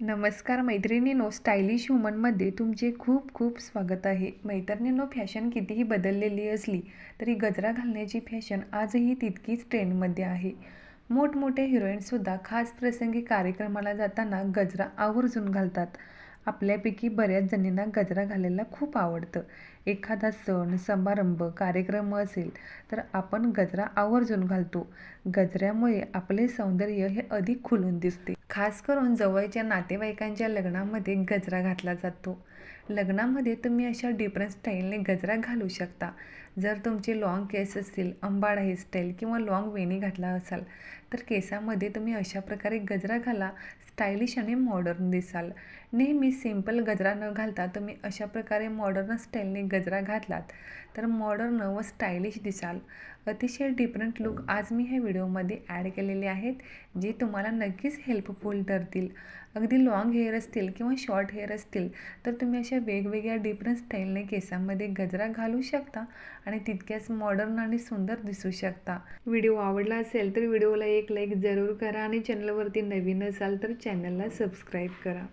नमस्कार मैत्रिणींनो स्टायलिश वुमनमध्ये तुमचे खूप खूप स्वागत आहे. मैत्रिणींनो फॅशन कितीही बदललेली असली तरी गजरा घालण्याची फॅशन आजही तितकीच ट्रेंडमध्ये आहे. मोठमोठे हिरोईनसुद्धा खास प्रसंगी कार्यक्रमाला जाताना गजरा आवर्जून घालतात. आपल्यापैकी बऱ्याच जणींना गजरा घालायला खूप आवडतं. एखादा सण समारंभ कार्यक्रम असेल तर आपण गजरा आवर्जून घालतो. गजऱ्यामुळे आपले सौंदर्य हे अधिक खुलून दिसते. खास करून जवळच्या नातेवाईकांच्या लग्नामध्ये गजरा घातला जातो. लग्नामध्ये तुम्ही अशा डिफरंट स्टाईलने गजरा घालू शकता. जर तुमचे लाँग केस असतील अंबाडा हेअरस्टाईल किंवा लाँग वेणी घातला असाल तर केसामध्ये तुम्ही अशा प्रकारे गजरा घाला स्टायलिश आणि मॉडर्न दिसाल. नेहमी सिंपल गजरा न घालता तुम्ही अशा प्रकारे मॉडर्न स्टाईलने गजरा घातलात तर मॉडर्न व स्टायलिश दिसाल. अतिशय डिफरंट लुक आज मी ह्या व्हिडिओमध्ये ॲड केलेले आहेत जे तुम्हाला नक्कीच हेल्पफुल ठरतील. अगदी लाँग हेअर असतील किंवा शॉर्ट हेअर असतील तर तुम्ही अशा वेगवेगळ्या डिफरंट स्टाईलने केसांमध्ये गजरा घालू शकता आणि तितक्याच मॉडर्न आणि सुंदर दिसू शकता. व्हिडिओ आवडला असेल तर व्हिडिओला एक लाईक जरूर करा आणि चॅनलवरती नवीन असाल तर चॅनलला सबस्क्राईब करा.